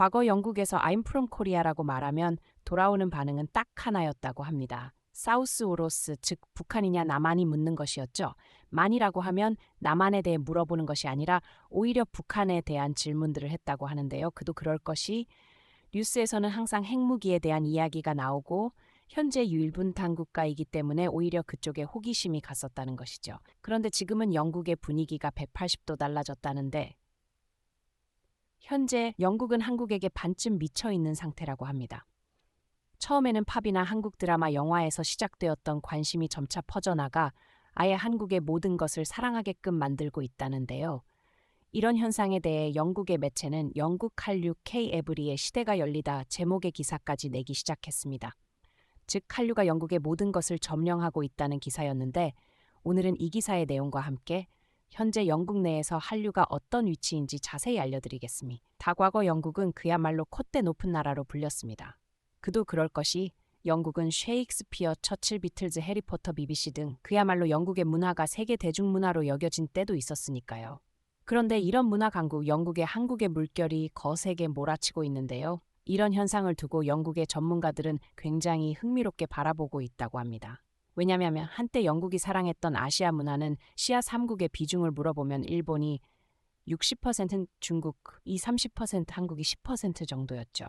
과거 영국에서 I'm from Korea라고 말하면 돌아오는 반응은 딱 하나였다고 합니다. 사우스 오로스, 즉 북한이냐 남한이 묻는 것이었죠. 만이라고 하면 남한에 대해 물어보는 것이 아니라 오히려 북한에 대한 질문들을 했다고 하는데요. 그도 그럴 것이 뉴스에서는 항상 핵무기에 대한 이야기가 나오고 현재 유일분 당국가이기 때문에 오히려 그쪽에 호기심이 갔었다는 것이죠. 그런데 지금은 영국의 분위기가 180도 달라졌다는데 현재 영국은 한국에게 반쯤 미쳐 있는 상태라고 합니다. 처음에는 팝이나 한국 드라마, 영화에서 시작되었던 관심이 점차 퍼져나가 아예 한국의 모든 것을 사랑하게끔 만들고 있다는데요. 이런 현상에 대해 영국의 매체는 영국 한류 K-에브리의 시대가 열리다 제목의 기사까지 내기 시작했습니다. 즉 한류가 영국의 모든 것을 점령하고 있다는 기사였는데 오늘은 이 기사의 내용과 함께 현재 영국 내에서 한류가 어떤 위치인지 자세히 알려드리겠습니다. 다과거 영국은 그야말로 콧대 높은 나라로 불렸습니다. 그도 그럴 것이 영국은 셰익스피어, 처칠, 비틀즈, 해리포터, BBC 등 그야말로 영국의 문화가 세계 대중문화로 여겨진 때도 있었으니까요. 그런데 이런 문화 강국 영국의 한국의 물결이 거세게 몰아치고 있는데요. 이런 현상을 두고 영국의 전문가들은 굉장히 흥미롭게 바라보고 있다고 합니다. 왜냐하면 한때 영국이 사랑했던 아시아 문화는 시아 3국의 비중을 물어보면 일본이 60% 중국, 이 30% 한국이 10% 정도였죠.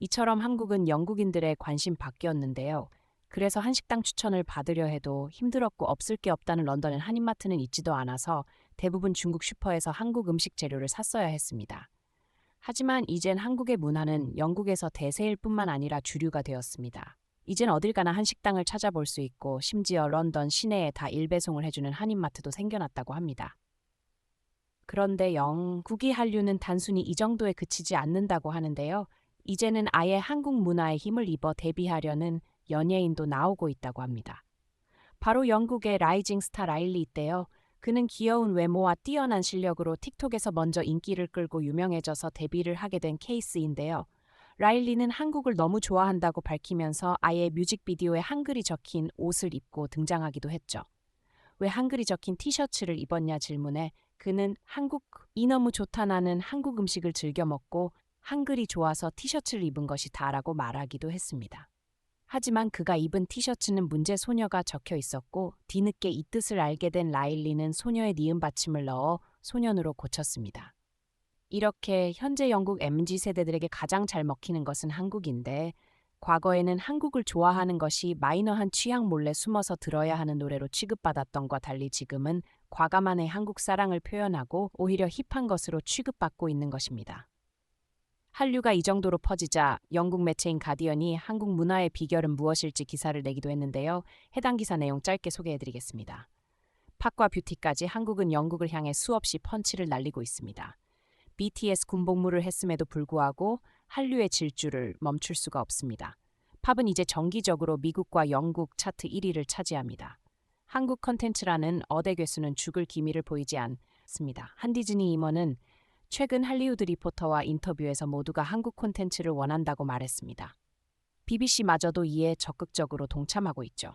이처럼 한국은 영국인들의 관심 밖이었는데요. 그래서 한식당 추천을 받으려 해도 힘들었고 없을 게 없다는 런던엔 한인마트는 있지도 않아서 대부분 중국 슈퍼에서 한국 음식 재료를 샀어야 했습니다. 하지만 이젠 한국의 문화는 영국에서 대세일 뿐만 아니라 주류가 되었습니다. 이젠 어딜 가나 한식당을 찾아볼 수 있고 심지어 런던 시내에 다 일배송을 해주는 한인마트도 생겨났다고 합니다. 그런데 영국이 한류는 단순히 이 정도에 그치지 않는다고 하는데요. 이제는 아예 한국 문화에 힘을 입어 데뷔하려는 연예인도 나오고 있다고 합니다. 바로 영국의 라이징 스타 라일리 있대요. 그는 귀여운 외모와 뛰어난 실력으로 틱톡에서 먼저 인기를 끌고 유명해져서 데뷔를 하게 된 케이스인데요. 라일리는 한국을 너무 좋아한다고 밝히면서 아예 뮤직비디오에 한글이 적힌 옷을 입고 등장하기도 했죠. 왜 한글이 적힌 티셔츠를 입었냐 질문에 그는 한국 이 너무 좋다 나는 한국 음식을 즐겨 먹고 한글이 좋아서 티셔츠를 입은 것이 다라고 말하기도 했습니다. 하지만 그가 입은 티셔츠는 문제 소녀가 적혀 있었고 뒤늦게 이 뜻을 알게 된 라일리는 소녀의 니은 받침을 넣어 소년으로 고쳤습니다. 이렇게 현재 영국 MZ 세대들에게 가장 잘 먹히는 것은 한국인데 과거에는 한국을 좋아하는 것이 마이너한 취향 몰래 숨어서 들어야 하는 노래로 취급받았던과 달리 지금은 과감한의 한국 사랑을 표현하고 오히려 힙한 것으로 취급받고 있는 것입니다. 한류가 이 정도로 퍼지자 영국 매체인 가디언이 한국 문화의 비결은 무엇일지 기사를 내기도 했는데요. 해당 기사 내용 짧게 소개해드리겠습니다. 팝과 뷰티까지 한국은 영국을 향해 수없이 펀치를 날리고 있습니다. BTS 군복무를 했음에도 불구하고 한류의 질주를 멈출 수가 없습니다. 팝은 이제 정기적으로 미국과 영국 차트 1위를 차지합니다. 한국 컨텐츠라는 어대 괴수는 죽을 기미를 보이지 않습니다. 한 디즈니 임원은 최근 할리우드 리포터와 인터뷰에서 모두가 한국 콘텐츠를 원한다고 말했습니다. BBC마저도 이에 적극적으로 동참하고 있죠.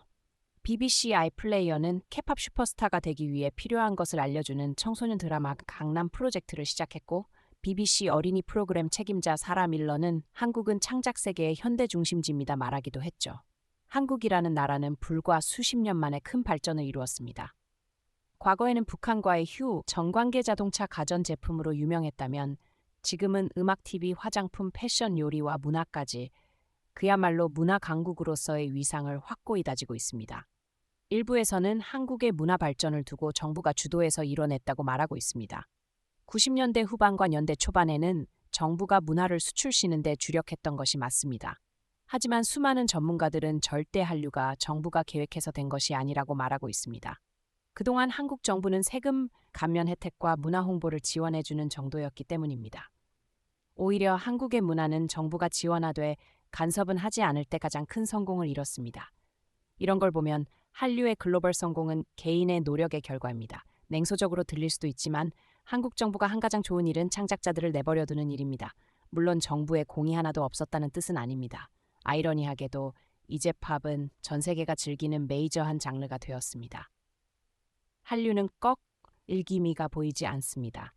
BBC 아이플레이어는 케팝 슈퍼스타가 되기 위해 필요한 것을 알려주는 청소년 드라마 강남 프로젝트를 시작했고 BBC 어린이 프로그램 책임자 사라 밀러는 한국은 창작 세계의 현대 중심지입니다 말하기도 했죠. 한국이라는 나라는 불과 수십 년 만에 큰 발전을 이루었습니다. 과거에는 북한과의 휴, 정관계 자동차 가전 제품으로 유명했다면 지금은 음악, TV, 화장품, 패션, 요리와 문화까지 그야말로 문화 강국으로서의 위상을 확고히 다지고 있습니다. 일부에서는 한국의 문화 발전을 두고 정부가 주도해서 이뤄냈다고 말하고 있습니다. 90년대 후반과 연대 초반에는 정부가 문화를 수출시는 데 주력했던 것이 맞습니다. 하지만 수많은 전문가들은 절대 한류가 정부가 계획해서 된 것이 아니라고 말하고 있습니다. 그동안 한국 정부는 세금 감면 혜택과 문화 홍보를 지원해주는 정도였기 때문입니다. 오히려 한국의 문화는 정부가 지원하되 간섭은 하지 않을 때 가장 큰 성공을 이뤘습니다. 이런 걸 보면 한류의 글로벌 성공은 개인의 노력의 결과입니다. 냉소적으로 들릴 수도 있지만 한국 정부가 한 가장 좋은 일은 창작자들을 내버려두는 일입니다. 물론 정부의 공이 하나도 없었다는 뜻은 아닙니다. 아이러니하게도 이제 팝은 전 세계가 즐기는 메이저한 장르가 되었습니다. 한류는 꺽 일기미가 보이지 않습니다.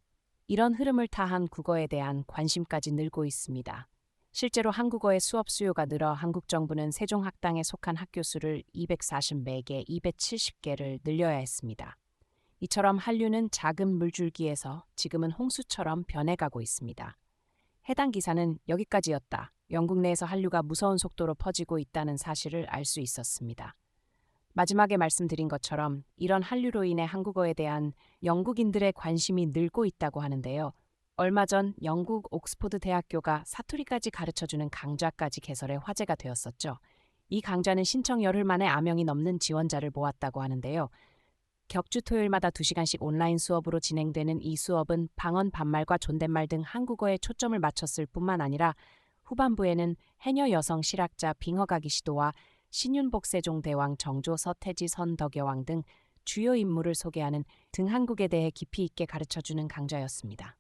이런 흐름을 타한 국어에 대한 관심까지 늘고 있습니다. 실제로 한국어의 수업 수요가 늘어 한국 정부는 세종학당에 속한 학교 수를 240매개, 270개를 늘려야 했습니다. 이처럼 한류는 작은 물줄기에서 지금은 홍수처럼 변해가고 있습니다. 해당 기사는 여기까지였다. 영국 내에서 한류가 무서운 속도로 퍼지고 있다는 사실을 알 수 있었습니다. 마지막에 말씀드린 것처럼 이런 한류로 인해 한국어에 대한 영국인들의 관심이 늘고 있다고 하는데요. 얼마 전 영국 옥스포드 대학교가 사투리까지 가르쳐주는 강좌까지 개설해 화제가 되었었죠. 이 강좌는 신청 열흘 만에 암영이 넘는 지원자를 모았다고 하는데요. 격주 토요일마다 2시간씩 온라인 수업으로 진행되는 이 수업은 방언 반말과 존댓말 등 한국어에 초점을 맞췄을 뿐만 아니라 후반부에는 해녀 여성 실학자 빙허가기 시도와 신윤복 세종대왕 정조 서태지 선덕여왕 등 주요 인물을 소개하는 등 한국에 대해 깊이 있게 가르쳐주는 강좌였습니다.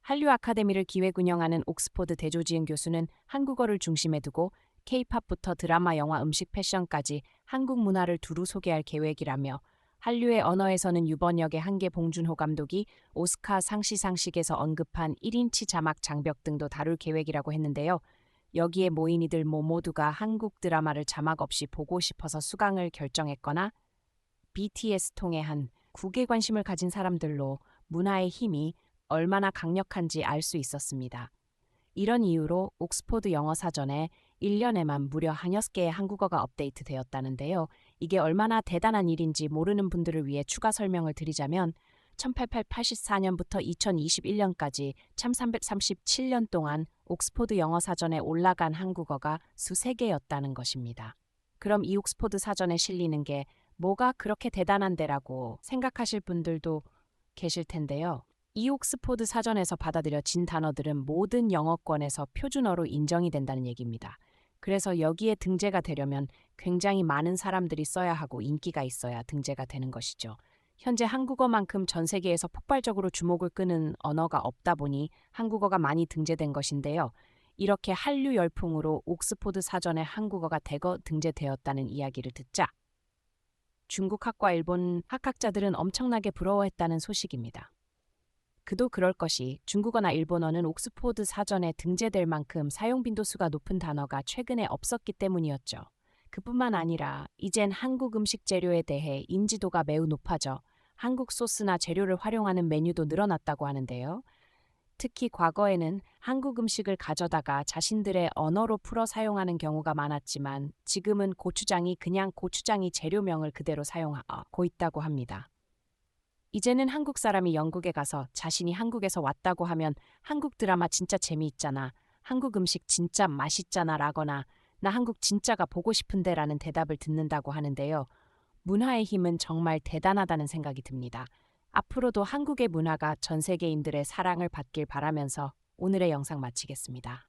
한류 아카데미를 기획 운영하는 옥스포드 대조지은 교수는 한국어를 중심에 두고 케이팝부터 드라마, 영화, 음식, 패션까지 한국 문화를 두루 소개할 계획이라며 한류의 언어에서는 유번역의 한계 봉준호 감독이 오스카 상시상식에서 언급한 1인치 자막 장벽 등도 다룰 계획이라고 했는데요. 여기에 모인 이들 모 모두가 한국 드라마를 자막 없이 보고 싶어서 수강을 결정했거나 BTS 통해 한 국외 관심을 가진 사람들로 문화의 힘이 얼마나 강력한지 알 수 있었습니다. 이런 이유로 옥스포드 영어 사전에 1년에만 무려 한 6개의 한국어가 업데이트되었다는데요. 이게 얼마나 대단한 일인지 모르는 분들을 위해 추가 설명을 드리자면 1884년부터 2021년까지 참 337년 동안 옥스포드 영어 사전에 올라간 한국어가 수세 개였다는 것입니다. 그럼 이 옥스포드 사전에 실리는 게 뭐가 그렇게 대단한데라고 생각하실 분들도 계실 텐데요. 이 옥스포드 사전에서 받아들여진 단어들은 모든 영어권에서 표준어로 인정이 된다는 얘기입니다. 그래서 여기에 등재가 되려면 굉장히 많은 사람들이 써야 하고 인기가 있어야 등재가 되는 것이죠. 현재 한국어만큼 전 세계에서 폭발적으로 주목을 끄는 언어가 없다 보니 한국어가 많이 등재된 것인데요. 이렇게 한류 열풍으로 옥스포드 사전에 한국어가 대거 등재되었다는 이야기를 듣자 중국 학과 일본 학학자들은 엄청나게 부러워했다는 소식입니다. 그도 그럴 것이 중국어나 일본어는 옥스포드 사전에 등재될 만큼 사용 빈도수가 높은 단어가 최근에 없었기 때문이었죠. 그뿐만 아니라 이젠 한국 음식 재료에 대해 인지도가 매우 높아져 한국 소스나 재료를 활용하는 메뉴도 늘어났다고 하는데요. 특히 과거에는 한국 음식을 가져다가 자신들의 언어로 풀어 사용하는 경우가 많았지만 지금은 고추장이 그냥 고추장이 재료명을 그대로 사용하고 있다고 합니다. 이제는 한국 사람이 영국에 가서 자신이 한국에서 왔다고 하면 한국 드라마 진짜 재미있잖아. 한국 음식 진짜 맛있잖아 라거나 나 한국 진짜가 보고 싶은데 라는 대답을 듣는다고 하는데요. 문화의 힘은 정말 대단하다는 생각이 듭니다. 앞으로도 한국의 문화가 전 세계인들의 사랑을 받길 바라면서 오늘의 영상 마치겠습니다.